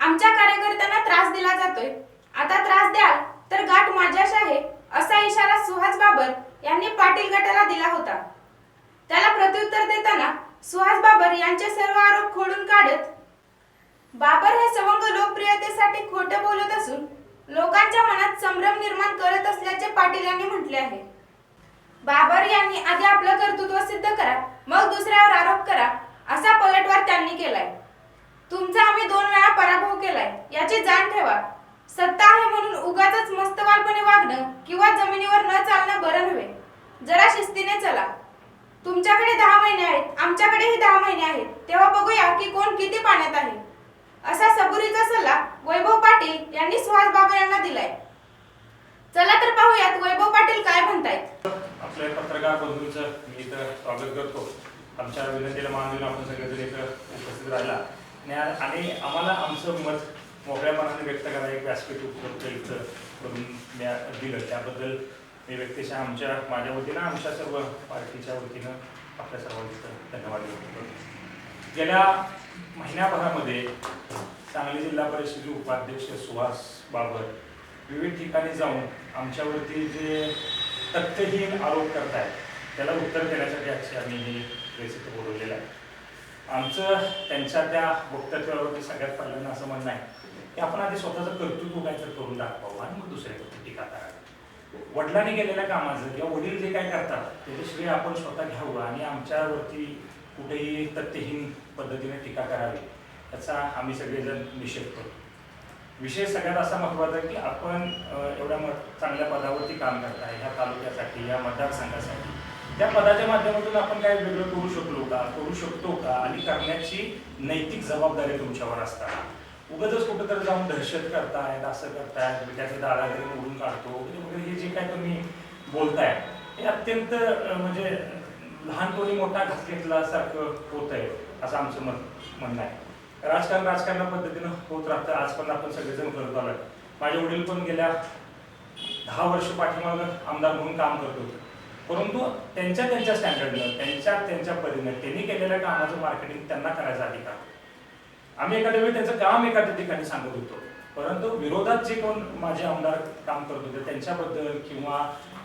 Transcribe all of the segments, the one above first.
आमच्या कार्यकर्त्यांना त्रास दिला जातोय. आता त्रास द्याल तर गाठ माझ्याशी आहे असा इशारा सुहास बाबर यांनी पाटील गटाला दिला होता. त्याला प्रत्युत्तर देताना सुहास बाबर यांचे सर्व आरोप खोडून काढत बाबर हे सवंग लोकप्रियतेसाठी खोटे बोलत असून लोकांच्या मनात संभ्रम निर्माण करत असल्याचे पाटील यांनी म्हटले आहे. बाबर यांनी आधी आपलं कर्तृत्व सिद्ध करा मग दुसऱ्यावर आरोप करा असा पलटवार त्यांनी केलाय. तुमचा आम्ही दोन वेळा पराभव केलाय. याची जाण ठेवा. सत्ता आहे म्हणून उगाच मस्तवालपणे वागणं किंवा जमिनीवर न चालणं बरं नव्हे. जरा शिस्तीने चला. तुमच्याकडे दहा महिने आहेत आमच्याकडेही दहा महिने आहेत. तेव्हा बघूया की कोण किती पाण्यात आहे. असा सबुरीचा सल्ला वैभव पाटील यांनी सुहास बाबर यांना दिलाय. चला तर पाहूयात वैभव पाटील काय म्हणतायत आपले पत्रकार बंधूंचं मी इथं स्वागत करतो. आमच्या विनंतीला मान देऊन आपण सगळेजण इथं उपस्थित राहिला. आणि आणि आम्हाला आमचं मत मोकळ्यापणाने व्यक्त करायला एक व्यासपीठ उपलब्ध इथं करून दिलं. त्याबद्दल मी व्यक्तिशः आमच्या माझ्या वतीनं आमच्या सर्व पार्टीच्या वतीनं आपल्या सर्वांचं धन्यवाद व्यक्त करतो. गेल्या महिन्याभरामध्ये सांगली जिल्हा परिषदेचे उपाध्यक्ष सुहास बाबर विविध ठिकाणी जाऊन आमच्यावरती जे तथ्यहीन आरोप करतायत त्याला उत्तर देण्यासाठी आजची आम्ही हे प्रेस बोलवलेलं आहे. आमचं त्यांच्या त्या वक्तव्यावरती सगळ्यात पहिल्यांदा असं म्हणणं आहे की आपण आधी स्वतःचं कर्तृत्व काहीतरी करून दाखवावं आणि मग दुसऱ्यावरती टीका करावी. वडिलांनी केलेल्या कामाचं किंवा वडील जे काय करतात त्याचे श्रेय आपण स्वतः घ्यावं आणि आमच्यावरती कुठेही तथ्यहीन पद्धतीने टीका करावी याचा आम्ही सगळेजण निषेध करतो. विषय सगळ्यात असा महत्त्वाचा आहे की आपण एवढ्या मत चांगल्या पदावरती काम करताय ह्या तालुक्यासाठी या मतदारसंघासाठी. त्या पदाच्या माध्यमातून आपण काय वेगळं करू शकलो का करू शकतो का? आणि करण्याची नैतिक जबाबदारी तुमच्यावर असताना. उगाच कुठंतरी जाऊन दहशत करतायत असं करतायत विट्याचे दादागिरी मोडून काढतो. म्हणजे वगैरे हे जे काय तुम्ही बोलताय हे अत्यंत म्हणजे लहानपणी मोठा घात घेतल्यासारखं होत आहे असं आमचं मत म्हणणं आहे. राजकारण राजकारणा पद्धतीनं होत राहतं. आज पण आपण सगळेजण करत आलोय माझे वडील पण गेल्या दहा वर्ष पाठीमागं आमदार म्हणून काम करत होते. परंतु त्यांच्या त्यांच्या स्टँडर्डनं त्यांच्या त्यांच्या परीनं त्यांनी केलेल्या कामाचं मार्केटिंग त्यांना करायचा अधिकार. आम्ही एखाद्या वेळी त्यांचं काम एखाद्या ठिकाणी सांगत होतो. परंतु विरोधात जे कोण माझे आमदार काम करत होते त्यांच्याबद्दल किंवा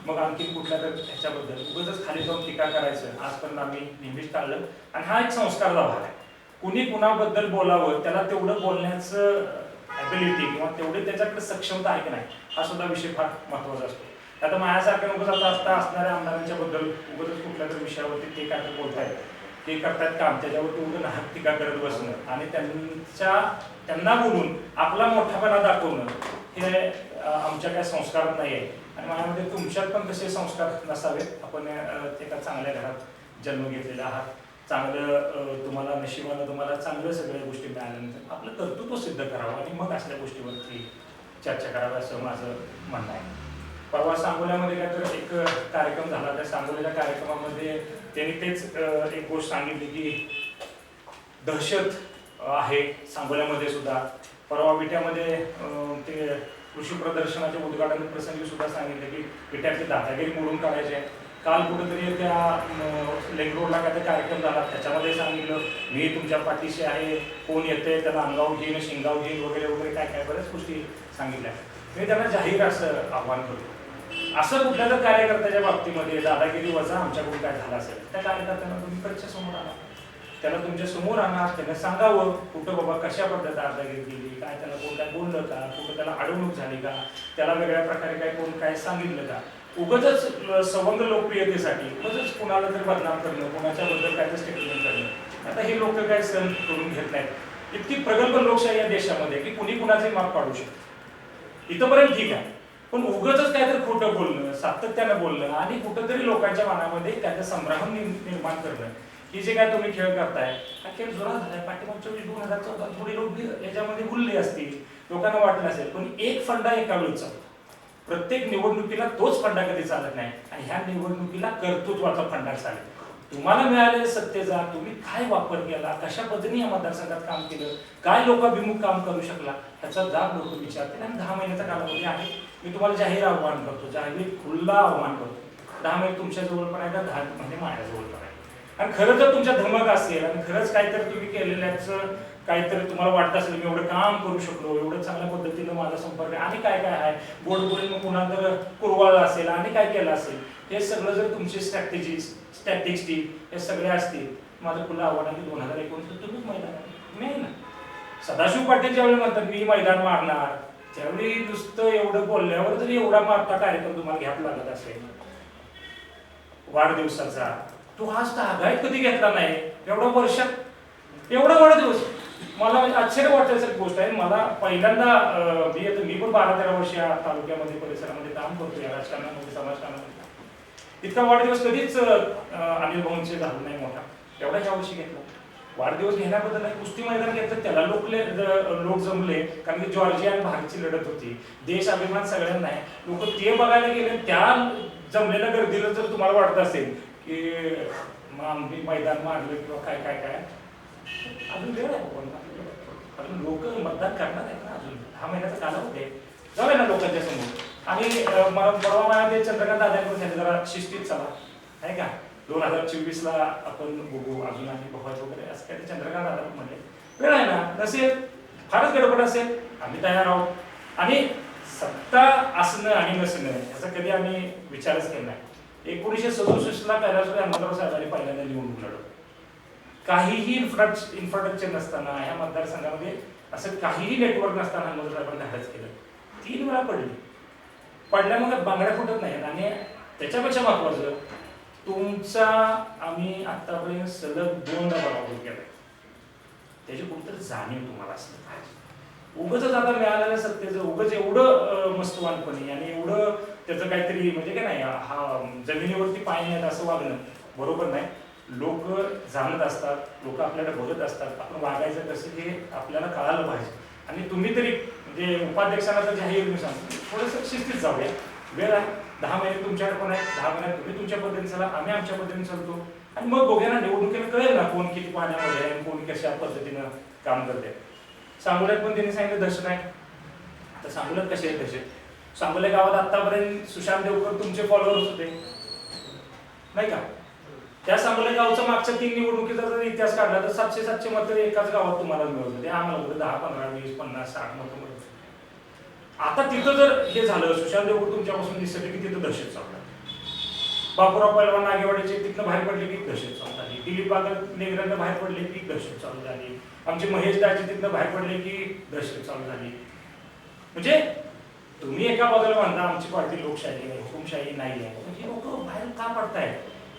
मग आणखी कुठल्या तर ह्याच्याबद्दल उगाच खाली जाऊन टीका करायचं आजपर्यंत आम्ही नेहमीच टाळलं. आणि हा एक संस्कारचा भाग आहे. कुणी कुणाबद्दल बोलावं त्याला तेवढं बोलण्याचं ॲबिलिटी किंवा तेवढी त्याच्याकडे सक्षमता आहे की नाही हा सुद्धा विषय फार महत्त्वाचा असतो. आता माझ्यासारख्या उगाच आता आता असणाऱ्या आमदारांच्या बद्दल उगाच कुठल्या तर विषयावरती ते काय तर बोलतायत. ते करतात काम. त्याच्यावरती उगाच नाहक टीका करत बसणं आणि त्यांच्या त्यांना बोलून आपला मोठापणा दाखवणं हे आमच्या काय संस्कारात नाही आहे आणि माझ्यामध्ये तुमच्यात पण तसे संस्कार नसावेत. आपण एका चांगल्या घरात जन्म घेतलेला आहात. चांगलं तुम्हाला नशिबानं तुम्हाला चांगल्या सगळ्या गोष्टी मिळाल्यानंतर आपलं कर्तृत्व सिद्ध करावं आणि मग असल्या गोष्टीवरती चर्चा करावी असं माझं म्हणणं आहे. परवा सांगोल्यामध्ये काय तर एक कार्यक्रम झाला. त्या सांगोल्याच्या कार्यक्रमामध्ये त्यांनी तेच एक गोष्ट सांगितली की दहशत आहे सांगोल्यामध्ये सुद्धा. परवा विट्यामध्ये ते कृषी प्रदर्शनाचे उद्घाटन प्रसंगी सुद्धा सांगितलं की विट्याची दादागिरी मोडून काढायचे. काल कुठेतरी त्या लेंग रोडला काय ते कार्यक्रम झाला. त्याच्यामध्ये सांगितलं मी तुमच्या पाठीशी आहे. कोण येते त्याला अंगाव घेईन शिंगाव घेईन वगैरे वगैरे काय काय? बऱ्याच गोष्टी सांगितल्या. मी त्यांना जाहीर असं आव्हान करतो. असं कुठल्या तर कार्यकर्त्याच्या बाबतीमध्ये दादागिरी वजा आमच्याकडून काय झाला असेल त्या कार्यकर्त्यांना तुम्ही कच्च्या समोर आणा त्याला तुमच्यासमोर आणा त्याला सांगावं कुठं बाबा कशा पद्धत दादागिरी केली काय त्याला कोण काय बोललं का कुठं त्याला अडवणूक झाली का त्याला वेगळ्या प्रकारे काय कोण काय सांगितलं का? उगच सवंग लोकप्रियतेसाठी उगच कुणाला तर बदनाम करणं कुणाच्याबद्दल काय तर स्टेटमेंट करणं. आता हे लोक काय सहन करून घेत नाहीत. इतकी प्रगल्भ लोकशाही या देशामध्ये की कुणी कुणाचे माप पाडू शकतो इथंपर्यंत ठीक आहे. पण उगच काहीतरी तर खोटं बोलणं सातत्यानं बोलणं आणि कुठंतरी लोकांच्या मनामध्ये त्याचा संभ्रम निर्माण करणं. ही जे काय तुम्ही खेळ करताय हा खेळ जोरात झालाय. पाठीमागच्या वेळी दोन हजार चौदा थोडी लोक याच्यामध्ये गुल्ले असतील. लोकांना वाटलं असेल पण एक फंडा एका वेळी चालतो प्रत्येक निवडणुकीला तोच फंडा कधी चालत नाही. आणि ह्या निवडणुकीला कर्तृत्वाचा फंडा चालेल. तुम्हाला मिळालेल्या सत्तेचा तुम्ही काय वापर केला कशा पद्धतीने या मतदारसंघात काम केलं काय लोकाभिमुख काम करू शकला ह्याचा जाब लोक विचारतील. आणि दहा महिन्याचा कालावधी आहे. मी तुम्हाला जाहीर आव्हान करतो जाहीर खुल्ला आव्हान करतो. दहा महिने तुमच्याजवळ पण आहे का दहा महिने माझ्याजवळ पण आहे आणि खरं जर तुमच्या धमक असेल आणि खरंच काहीतरी तुम्ही केलेल्याचं काहीतरी तुम्हाला वाटत असेल मी एवढं काम करू शकलो एवढं चांगल्या पद्धतीनं माझा संपर्क आहे आणि काय काय आहे? गोड बोलून मग पुन्हा तर कुरवाळलं असेल आणि काय केलं असेल हे सगळं जर तुमची स्ट्रॅटेजी स्टॅटिक्स टीम हे सगळे असतील माझं खुलं आव्हान आहे की दोन हजार एकोणीस तुम्हीच मैदान मी ना सदाशिव पाटील ज्यावेळी म्हणतात मी मैदान मारणार त्यावेळी नुसतं एवढं बोलल्यावर जरी एवढा मोठा कार्यक्रम तुम्हाला घ्यावा लागत असेल वाढदिवसाचा तू आज तर कधी घेतला नाही? एवढं वर्षात एवढा वाढदिवस. मला म्हणजे आश्चर्य वाटण्यासारखी गोष्ट आहे. मला पहिल्यांदा मी आता- मी पण बारा तेरा वर्ष या तालुक्यामध्ये परिसरामध्ये काम करतो या राजकारणामध्ये समाजकारणामध्ये. इतका वाढदिवस कधीच अनिल भवनचे झाला नाही मोठा. एवढा ह्या वर्षी घेतला. वाढदिवस घेण्याबद्दल नाही कुस्ती मैदान घेतलं त्याला लोकले लोक जमले कारण की जॉर्जिया आणि भारतची लढत होती. देश अभिमान सगळ्यांना आहे. लोक ते बघायला गेले त्या जमलेल्या गर्दीला जर तुम्हाला वाटत असेल की मग आम्ही मैदान मारलं किंवा काय काय काय? अजून वेळ आहे अजून लोक मतदान करणार आहेत ना अजून. दहा महिन्याचा कालावधी आहे. जाऊया ना लोकांच्या समोर. आणि मला परवा माझ्या चंद्रकांत दादांकडून सांगितलं जरा शिस्तीत चला. आहे का? दोन हजार चोवीस ला आपण बघू अजून आणि बघायचं वगैरे. असं काय ते चंद्रकांत दादा म्हणले वेळ आहे ना नसेल फारच गडबड असेल आम्ही तयार आहोत. आणि सत्ता असणं आणि नसणं याचा कधी आम्ही विचारच केला नाही. एकोणीसशे सदुसष्टला कैलासवाडी अहमदराव साहेबांनी पहिल्यांदा निवडून लढवली. काहीही इन्फ्रा इन्फ्रास्ट्रक्चर नसताना ह्या मतदारसंघामध्ये असं काहीही नेटवर्क नसताना अहमदराव धाडस केलं. तीन वेळा पडली. पडल्यामुळे बांगड्या फुटत नाहीत आणि त्याच्यापेक्षा महत्वाचं तुमचा आम्ही आतापर्यंत सलग दोनदा पराभव केला. त्याची कुठंतरी जाणीव तुम्हाला असली पाहिजे. उगच आता मिळालेल्या सत्तेचं उगच एवढं मस्तवानपणे आणि एवढं त्याचं काहीतरी म्हणजे काय नाही हा जमिनीवरती पाय नाहीत असं वागणं बरोबर नाही. लोक जाणत असतात लोक आपल्याला बघत असतात आपण वागायचं कसं हे आपल्याला कळालं पाहिजे. आणि तुम्ही तरी म्हणजे उपाध्यक्षांना तर जाहीर मी सांगतो थोडंसं शिस्तीत जाऊया. वेळ आहे? दहा महिने तुमच्याकडे पण आहे दहा महिन्यात तुम्ही तुमच्या पद्धतीने चला आम्ही आमच्या पद्धतीने चालतो. आणि मग बघूया ना निवडणुकीला कळेल ना कोण किती पाण्यामध्ये आहे कोण कशा पद्धतीनं काम करते सांगोल्यात पण त्यांनी सांगितलं दर्शन आहे. आता सांगोल्यात कसे आहेत तसे सांगोल्या गावात आतापर्यंत सुशांत देवकर तुमचे फॉलोअर्स होते. नाही का? त्या सांगोल्या गावचा मागच्या तीन निवडणुकीचा जर इतिहास काढला तर सातशे सातशे मत एकाच गावात तुम्हाला मिळत होते. आम्हाला दहा पंधरा वीस पन्नास साठ मत मिळत होते. आता तिथं जर हे झालं सुशांत देवकर तुमच्यापासून दिसलं की तिथं दहशत चालू बापुराव बापूराव पैलवान नागेवाडीचे तिथनं बाहेर पडले की दहशत चालू झाली दिलीप बागल नेगरांना बाहेर पडले की दहशत चालू झाली. आमचे महेश दाचे तिथनं बाहेर पडले की दहशत चालू झाली. म्हणजे तुम्ही एका बाजूला म्हणता आमची पार्टी लोकशाही आहे हुकुमशाही नाही आहे म्हणजे लोक बाहेर का पडतायत?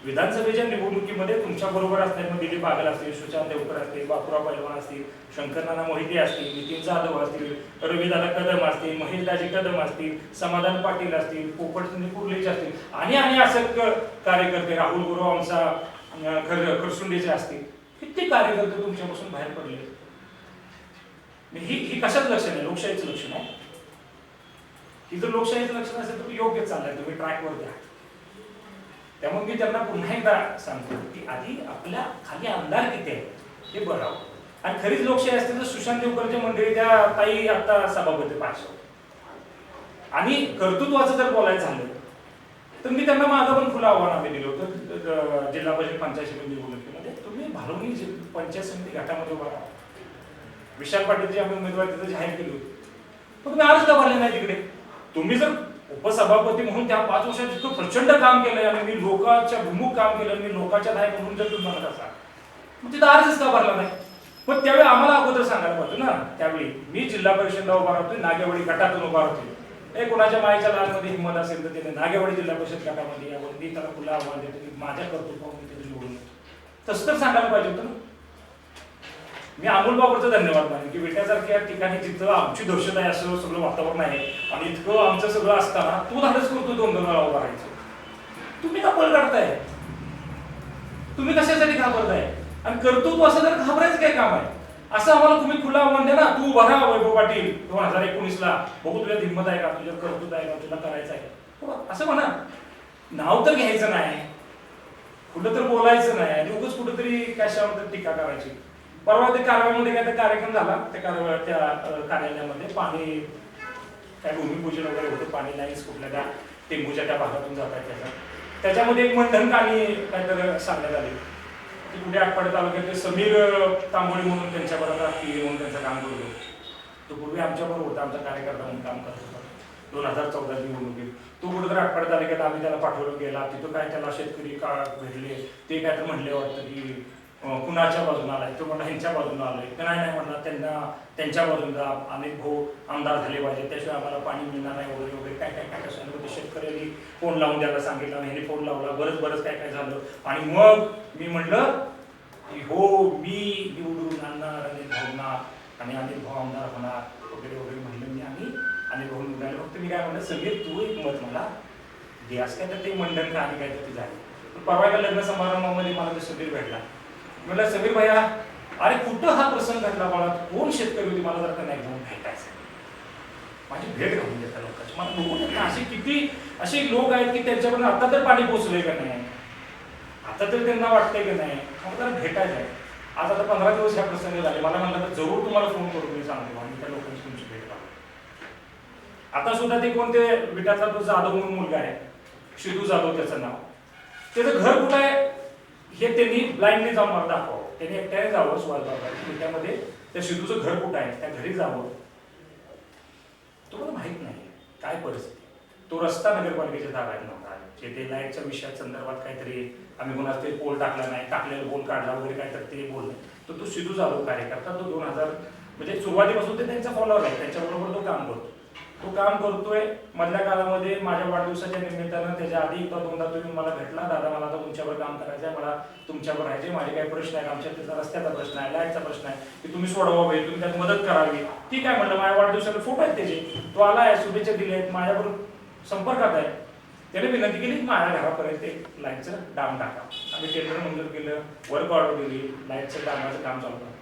विधानसभेच्या निवडणुकीमध्ये तुमच्या बरोबर असतील मग दिलीप बागल असतील सुशांत देवकर असतील बापुरा पैलवान असतील शंकरनाना मोहिते असतील नितीन जाधव असतील रविदादा कदम असतील महेशदाजी कदम असतील समाधान पाटील असतील पोपट कुर्लेचे असतील आणि आणि असं कार्यकर्ते राहुल गुरु आमचा अं, खर खरसुंडीचे असतील. किती कार्यकर्ते तुमच्यापासून बाहेर पडले? ही ही कशाच लक्षण आहे? लोकशाहीचं लक्षण आहे? ही जर लोकशाहीचं लक्षण असेल तर योग्य चाललंय तुम्ही ट्रॅकवर द्या त्यामुळे मी त्यांना पुन्हा एकदा सांगतो की आधी आपल्या खाली आमदार किती आहे हे बघावं. आणि खरीच लोकशाही असते तर सुशांत देवकरच्या मंडळी त्या ताई आता सभापती पाचशे आणि कर्तृत्वाचं जर बोलायचं झालं तर मी त्यांना माझं पण खुलं आव्हान आम्ही दिलं होतं. जिल्हा परिषद पंचायत समिती निवडणुकीमध्ये तुम्ही भालवणी पंचायत समिती गटामध्ये उभा राहा. विशाल पाटीलची आम्ही उमेदवार तिथं जाहीर केली होती. पण तुम्ही अर्ज का भरले नाही तिकडे? तुम्ही जर उपसभापती म्हणून त्या पाच वर्षात इतकं प्रचंड काम केलंय आणि मी लोकांच्या भूमुख काम केलं मी लोकांच्या नाही म्हणून जर तुम्ही म्हणत असाल मग तिथं अर्जच का भरला नाही? पण त्यावेळी आम्हाला अगोदर सांगायला पाहिजे ना त्यावेळी मी जिल्हा परिषदला उभा राहतोय नागेवाडी गटातून उभा राहतोय. हे कोणाच्या मायच्या लालमध्ये हिंमत असेल तर त्याने नागेवाडी जिल्हा परिषद गटामध्ये यावर मी त्याला खुला आव्हान देतो की माझ्या कर्तृत्वावर मी तिथे निवडून तसं तर सांगायला पाहिजे होतं ना. मी अमोल बाबरचं धन्यवाद मानेन की विट्यासारख्या ठिकाणी जिथं आमची दहशत आहे असं सगळं वातावरण आहे आणि इतकं आमचं सगळं असताना तू धाडस करतो दोन दोन वेळा उभा राहायचं. तुम्ही का पळ काढताय. तुम्ही कशासाठी घाबरताय? आणि कर्तृत्व असं तर घाबरायचं काय काम आहे? असं आम्हाला तुम्ही खुला आव्हान द्या ना. तू भरा वैभव पाटील. दोन हजार एकोणीस ला बघू तुझ्या हिंमत आहे का? तुझ्या कर्तृत्व आहे का? तुला करायचं आहे असं म्हणा. नाव तर घ्यायचं नाही. कुठं तर बोलायचं नाही. आणि उगाच कुठंतरी कशावर तर टीका करायची. परवा ते कारवाईमध्ये काय तर कार्यक्रम झाला त्या कारवा त्या कार्यालयामध्ये. पाणी काय भूमिपूजन वगैरे होतं पाणी लाईन्स कुठल्या त्या टेंबूच्या त्या भागातून जातात त्याच्या. त्याच्यामध्ये एक मंथन काणी काहीतरी सांगण्यात आली. की कुठे आटपाडी तालुक्यात ते समीर तांबोळी म्हणून त्यांच्या बरोबर पी म्हणून त्यांचं काम करत. होतो तो पूर्वी आमच्याबरोबर होता आमचा कार्यकर्ता म्हणून काम करत होता. दोन हजार चौदा निवडणुकीत तो कुठेतरी आटपाडी तालुक्यात आम्ही त्याला पाठवलं गेला. तिथं काय त्याला शेतकरी का भेटले ते काय तर म्हणले वाटतं की कुणाच्या बाजून आलाय? तो म्हणला ह्यांच्या बाजूने आलाय. तर नाही नाही म्हणला त्यांना त्यांच्या बाजूने जा अनेक भाऊ आमदार झाले पाहिजे त्याशिवाय आम्हाला पाणी मिळणार नाही वगैरे वगैरे काय काय काय काय सांगितलं ते शेतकऱ्यांनी फोन लावून द्यायला सांगितलं ह्यांनी फोन लावला. बरंच बरंच काय काय झालं. आणि मग मी म्हणलं की हो मी निवडून आणणार अनिल भाऊंना आणि अनिल भाऊ आमदार होणार वगैरे वगैरे म्हणलं मी आणि अनिल भाऊ निघाले. फक्त मी काय म्हणलं सगळे तू एक मत मला दे. असं काय तर ते मंडन का आणि काय तर ते झाले. परवा एका लग्न समारंभामध्ये मला ते सगळे भेटला. म्हणलं समीर भैया अरे कुठं हा प्रसंग घडला मला कोण शेतकरी होती? मला जर का नाही घेऊन भेटायचं. माझी भेट घालून देतात लोकांची. मला बघून असे किती असे लोक आहेत की त्यांच्यापर्यंत आता तर पाणी पोचलंय का नाही? आता तर त्यांना वाटतंय की नाही? मला भेटायचं आहे. आज आता पंधरा दिवस ह्या प्रसंग झाले. मला म्हणलं तर जरूर तुम्हाला फोन करून मी सांगतो म्हणून त्या लोकांची तुमची भेट घालू आता सुद्धा ते कोणते विटाचा तो जाधव म्हणून मुलगा आहे. शिदू जाधव त्याचं नाव. त्याचं घर कुठं आहे? हे त्यांनी ब्लाइंडली जाऊन मला दाखवावं. त्यांनी एकट्याने जावं सुवाल की त्यामध्ये त्या सिद्धूचं घर कुठं आहे? त्या घरी जावं. तो मला नाही काय परिस्थिती. तो रस्ता नगरपालिकेच्या ताब्यात नव्हता. जे ते लाईटच्या विषया संदर्भात काहीतरी आम्ही कोणाच ते पोल टाकला नाही टाकलेलं पोल काढला वगैरे काय तर ते बोललं तर तो सिद्धू जाधव कार्यकर्ता तो दोन हजार म्हणजे सुरुवातीपासून ते त्यांचा फॉलोअर आहे. त्यांच्याबरोबर तो काम करतो. तो काम करतोय मधल्या काळामध्ये माझ्या वाढदिवसाच्या निमित्तानं त्याच्या आधी एकदा दोनदा तुम्ही मला भेटला. दादा मला आता तुमच्यावर काम करायचं आहे मला तुमच्यावर राहायचे माझे काही प्रश्न आहे आमच्या त्याचा रस्त्याचा प्रश्न आहे लाईटचा प्रश्न आहे की तुम्ही सोडवावे तुम्ही त्यात मदत करावी. ठीक आहे म्हणलं माझ्या वाढदिवसाला फोटो आहेत त्याचे. तो आला आहे शुभेच्छा दिल्या आहेत माझ्याबरोबर संपर्कात आहे. त्याने विनंती केली माझ्या घरापर्यंत एक लाईटचं डाम टाका. आम्ही टेंडर मंजूर केलं वर्क ऑर्डर दिली लाईटचं डामाचं काम चालू आहे.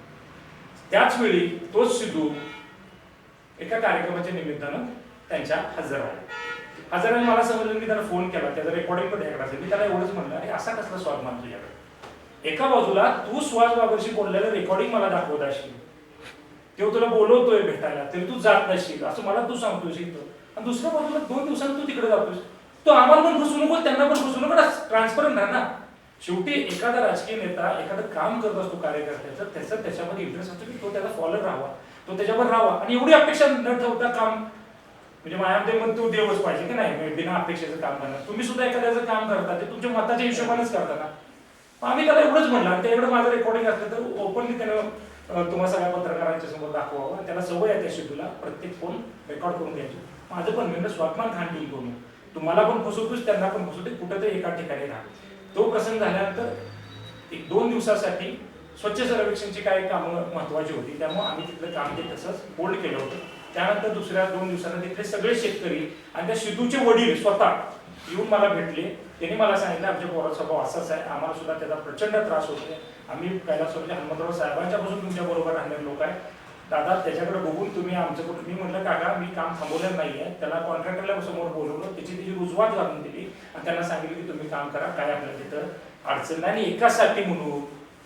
त्याच वेळी तोच सिद्धू एका कार्यक्रमाच्या निमित्तानं त्यांच्या हजर आहे हजराने मला समजलं मी त्याला फोन केला त्याचा रेकॉर्डिंग पण त्याकडे असेल. मी त्याला एवढंच म्हणलं अरे असा कसला स्वाद मान तुझ्याकडे एका बाजूला तू सुहास बाबरशी बोललेलं रेकॉर्डिंग मला दाखवत असशील. तेव्हा तुला बोलवतोय भेटायला तरी तू जात नसशील. असं मला तू सांगतो शिकतो आणि दुसऱ्या बाजूला दोन दिवसांनी तू तिकडे जातोस तो आम्हाला पण फसू नको त्यांना पण फसू नको ट्रान्सपरंट राहा ना. शेवटी एखादा राजकीय नेता एखादं काम करत असतो कार्यकर्त्याचं त्याचा त्याच्यामध्ये इंटरेस्ट असतो की तो त्याला फॉलो राहावा. तो त्याच्यावर राहावा. आणि एवढी अपेक्षा न ठेवता काम म्हणजे मायामध्ये मग तू देवच पाहिजे की नाही? बिना अपेक्षेचं काम करणार. तुम्ही सुद्धा एखाद्याचं काम करता ते तुमच्या मताच्या हिशोबानेच करता ना. आम्ही त्याला एवढंच म्हणलं ते एवढं माझं रेकॉर्डिंग असलं तर ओपनली त्यानं तुम्हाला सगळ्या पत्रकारांच्या समोर दाखवावं. त्याला सवय आहे त्या शेड्यूला प्रत्येक फोन रेकॉर्ड करून घ्यायची. माझं पण म्हणणं स्वाभिमान खान ठेवून करून तुम्हाला पण फसवतोच त्यांना पण फसवते कुठेतरी एका ठिकाणी राहा. तो प्रसंग झाल्यानंतर एक दोन दिवसासाठी स्वच्छ सर्वेक्षणची काही कामं महत्वाची होती. त्यामुळे आम्ही तिथलं काम ते तसंच होल्ड केलं होतं. त्यानंतर दुसऱ्या दोन दिवसांना तिथले सगळे शेतकरी आणि त्या सिद्धूचे वडील स्वतः येऊन मला भेटले. त्यांनी मला सांगितलं आमच्या पोराचा स्वभाव असाच आहे. आम्हाला सुद्धा त्याचा प्रचंड त्रास होतो आम्ही कैलासवारचे हनुमंतराव साहेबांच्यापासून तुमच्या बरोबर राहणारे लोक आहे दादा त्याच्याकडे बघून तुम्ही आमचं कुठं मी म्हटलं काका मी काम थांबवलेलं नाही आहे त्याला कॉन्ट्रॅक्टरला समोर बोलवलं. त्याची त्याची रुजवात घालून दिली. आणि त्यांना सांगितलं की तुम्ही काम करा. काय आपल्याला तिथं अडचण नाही एकासाठी म्हणून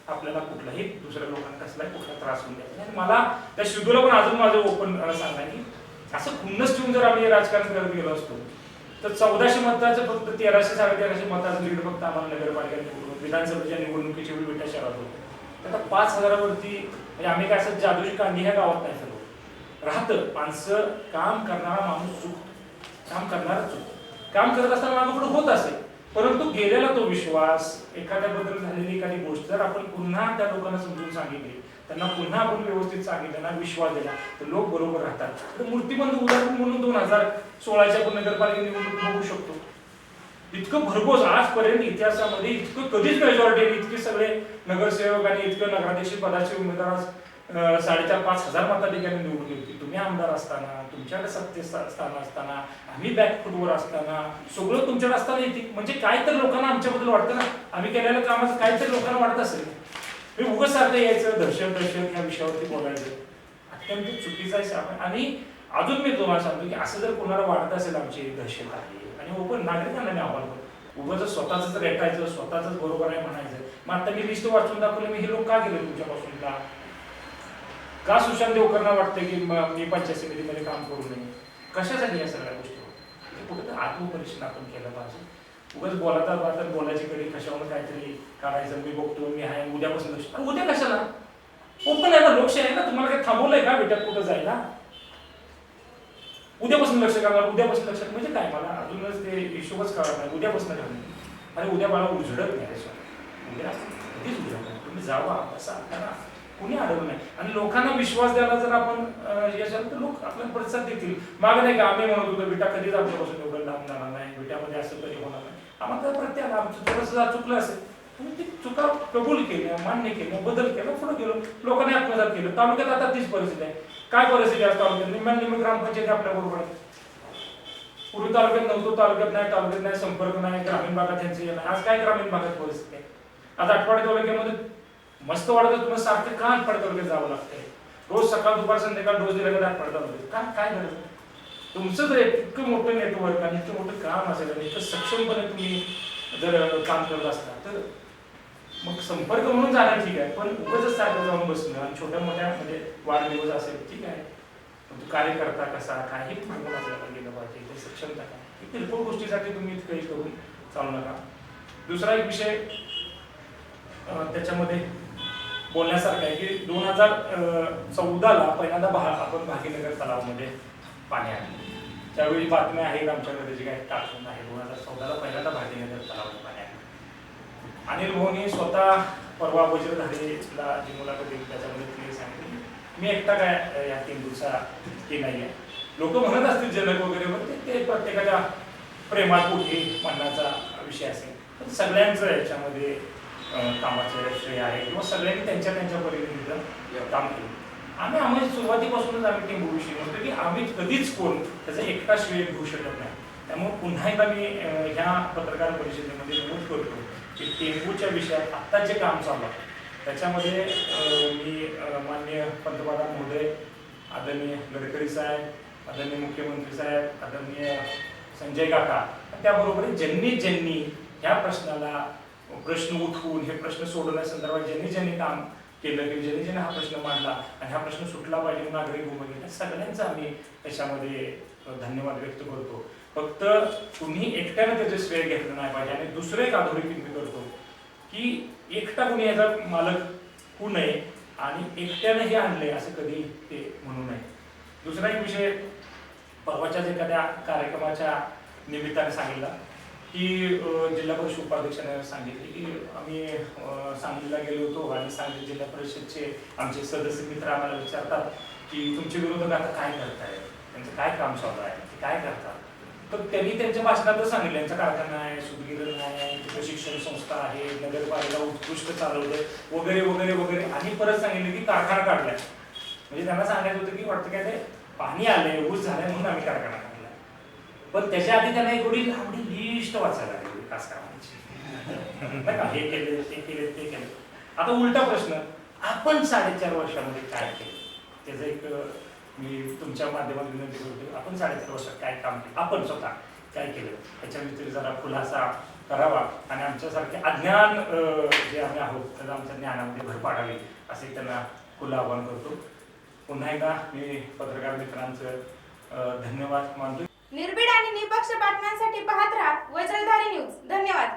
आपल्याला कुठलाही दुसऱ्या लोकांना कसलाही कुठला त्रास होऊ द्यायचा आणि मला त्या शिदूला पण अजून माझं ओपन सांगा की असं खुन्नस ठेवून जर आम्ही राजकारण करत गेलो असतो तर चौदाशे मताचं फक्त तेराशे साडे तेराशे मताचं लीड फक्त आम्हाला नगरपालिका निवडणूक विधानसभेच्या निवडणुकीच्या वेळी विटा शहरात होतं आता पाच हजारावरती म्हणजे आम्ही काय असं जादूची कांदी ह्या गावात नाही सर्व राहतं माणसं काम करणारा माणूस चुकतो. काम करणारा चुकतो. काम करत असताना माझ्याकडे होत असेल. परंतु गेलेला तो विश्वास एखाद्याबद्दल झालेली एखादी गोष्ट जर आपण पुन्हा त्या लोकांना समजून सांगितली त्यांना पुन्हा आपण व्यवस्थित सांगितलं त्यांना विश्वास दिला तर लोक बरोबर राहतात. तर मूर्तिबंध उदाहरण म्हणून दोन हजार सोळाच्या आपण नगरपालिका निवडणूक बघू शकतो. इतकं भरघोस आजपर्यंत इतिहासामध्ये इतकं कधीच मेजॉरिटी इतके सगळे नगरसेवक आणि इतकं नगराध्यक्ष पदाचे उमेदवार साडेचार पाच हजार मताधिकारी निवडून होती. तुम्ही आमदार असताना तुमच्याकडे सत्ते स्थान असताना आम्ही बॅकफुटवर असताना सगळं तुमच्याकडे असताना येते. म्हणजे काय तर लोकांना आमच्याबद्दल वाटतं ना? आम्ही केलेल्या कामाचं काय तर लोकांना वाटत असेल. मी उगं सारखं यायचं दर्शन दर्शन या विषयावरती बोलायचं. अत्यंत चुकीचं आहे आणि अजून मी तुम्हाला सांगतो की असं जर कोणाला वाटत असेल आमची दहशत आहे आणि ओपन नागरिकांना मी आव्हान करतो. जर स्वतःच रेटायचं स्वतःच बरोबर आहे म्हणायचं. मग आता मी लिस्ट वाचून दाखवलं मी हे लोक का गेले तुमच्यापासून का का सुशांत देवकरना वाटतं की मी पंचायत समितीमध्ये काम करू नये? कशासाठी या सगळ्या गोष्टी होतात आत्मपरीक्षण आपण केलं पाहिजे. उगाच बोलता बोलता बोलायची कडे कशावर काहीतरी काढायचं? मी बघतो मी आहे उद्यापासून लक्ष अरे उद्या कशाला? ओपन आहे ना लोकशाही आहे ना? तुम्हाला काही थांबवलंय का बेटा कुठं जायला? उद्यापासून लक्ष करणार उद्यापासून लक्ष म्हणजे काय? मला अजूनच ते हिशोबच कळत नाही. उद्यापासून ठेवणार आणि उद्या मला उजडत नाही उद्या कधीच उजडत नाही. तुम्ही जावा बसा करा. कुणी अडवलं नाही. आणि लोकांना विश्वास द्यायला जर आपण याच्यात तर लोक आपल्याला प्रतिसाद देतील. मागे नाही का आम्ही म्हणत होतो बेटा कधीच आमच्यापासून एवढं लांब जाणार नाही. बेटामध्ये असं कधी होणार नाही. आम्हाला तर प्रत्येक आमचं थोडंसं चुकलं असेल. तुम्ही ते चुका कबूल केल्या मान्य केल्या बदल केला पुढे गेलो. लोकांनी आत्मसात केलं. तालुक्यात आता तीच परिस्थिती आहे. काय परिस्थिती आहे तालुक्यात? निम्म्या निम्मे ग्रामपंचायती आपल्या बरोबर. आहे पूर्वी तालुक्यात नव्हतो तालुक्यात नाही तालुक्यात नाही संपर्क नाही ग्रामीण भागात त्यांचे आज काय ग्रामीण भागात परिस्थिती आहे? आता आठवडे तालुक्यामध्ये मस्त वाटत तुम्हाला सारखे का आठवडे तालुक्यात जावं लागतंय? रोज सकाळ दुपार संध्याकाळ डोस दिला का काय काय तुमचं जर इतकं मोठं नेटवर्क आणि इतकं मोठं काम असेल आणि इतकं सक्षमपणे तुम्ही जर काम करत असता तर मग संपर्क म्हणून जाणं ठीक आहे पण उगाच सारखं जाऊन बसणं आणि छोट्या मोठ्या म्हणजे वाढदिवस असेल ठीक आहे. पण तो कार्यकर्ता कसा काही बघून आपल्याला गेलं पाहिजे ते सक्षमता काय? किरकोळ गोष्टीसाठी तुम्ही काही करून चालू नका. दुसरा एक विषय त्याच्यामध्ये बोलण्यासारखं आहे की दोन हजार चौदाला पहिल्यांदा भा आपण भागीनगर तलावामध्ये पाणी आणलं. त्यावेळी बातम्या आहेत आमच्याकडे जे काही टाकून आहे. दोन हजार चौदाला पहिल्यांदा भागीनगर तलावामध्ये पाणी आणलं. अनिल मोहनी स्वतः परवा वज्रधारेला जी मुलाखत दिली त्याच्यामध्ये क्लिअर सांगितली मी एकटा काय या तीन दिवसा हे नाही आहे लोक म्हणत असतील जनक वगैरे पण ते- ते प्रत्येकाच्या प्रेमात कुठे म्हणण्याचा विषय असेल. पण सगळ्यांचं याच्यामध्ये कामाचे श्रेय आहे किंवा सगळ्यांनी त्यांच्या त्यांच्या परीने काम केलं. आम्ही आम्ही सुरुवातीपासूनच आम्ही टीम होऊ शकतो की आम्ही कधीच कोण त्याचा एकटा श्रेय घेऊ शकत नाही. त्यामुळे पुन्हा एकदा मी ह्या पत्रकार परिषदेमध्ये नमूद करतो की टेंबूच्या विषयात आत्ता जे काम चालू आहे त्याच्यामध्ये मी अं, माननीय पंतप्रधान महोदय आदरणीय गडकरी साहेब आदरणीय मुख्यमंत्री साहेब आदरणीय संजय काका त्याबरोबर ज्यांनी ज्यांनी ह्या प्रश्नाला प्रश्न उठवून हे प्रश्न सोडवण्यासंदर्भात ज्यांनी ज्यांनी काम केलं की ज्यांनी ज्यांनी हा प्रश्न मांडला आणि हा प्रश्न सुटला पाहिजे नागरिक आग्रही भूमिका सगळ्यांचा आम्ही त्याच्यामध्ये धन्यवाद व्यक्त करतो. फक्त तुम्ही एकट्याने त्याचे श्रेय घेतलं नाही पाहिजे आणि दुसरं एक अधोरेखित मी करतो की एकटा कुणी याचा मालक होऊ नये आणि एकट्याने हे आणलंय असं कधी ते म्हणू नये. दुसरा एक विषय परवाच्याच एखाद्या कार्यक्रमाच्या निमित्ताने सांगितला. की जिल्हा परिषद उपाध्यक्षाने सांगितले की आम्ही सांगलीला गेलो होतो आणि सांगली जिल्हा परिषदचे आमचे सदस्य मित्र आम्हाला विचारतात की तुमचे विरोधक आता काय करताय? त्यांचं काय काम चालू आहे? ते काय करतात? तर त्यांनी त्यांच्या भाषणात सांगितलं यांचा कारखाना आहे सुदगिरण आहे प्रशिक्षण संस्था आहे नगरपालिका उत्कृष्ट चालवलंय वगैरे वगैरे वगैरे. आणि परत सांगितलं की कारखाना काढलाय. म्हणजे त्यांना सांगायचं होतं की वाटतं काय ते पाणी आलंय ऊस झालंय म्हणून आम्ही कारखाना पण त्याच्या आधी त्यांना एक एवढी लांबडी लिस्ट वाचायला लागली विकास कामाची. का? हे केले ते केले ते केले. आता उलटा प्रश्न आपण साडेचार वर्षामध्ये काय केलं? त्याचं एक मी तुमच्या माध्यमातून विनंती करतो आपण साडेचार वर्षात काय काम केलं? आपण स्वतः काय केलं? त्याच्या त्याच्याविषयी जरा खुलासा करावा आणि आमच्यासारखे अज्ञान जे आम्ही आहोत त्याला आमच्या ज्ञानामध्ये भर पाडावी असे त्यांना खुलं आवाहन करतो. पुन्हा एकदा मी पत्रकार मित्रांचं धन्यवाद मानतो. निर्भीड आणि निपक्ष बातम्यांसाठी पाहत राहा वज्रधारी न्यूज. धन्यवाद.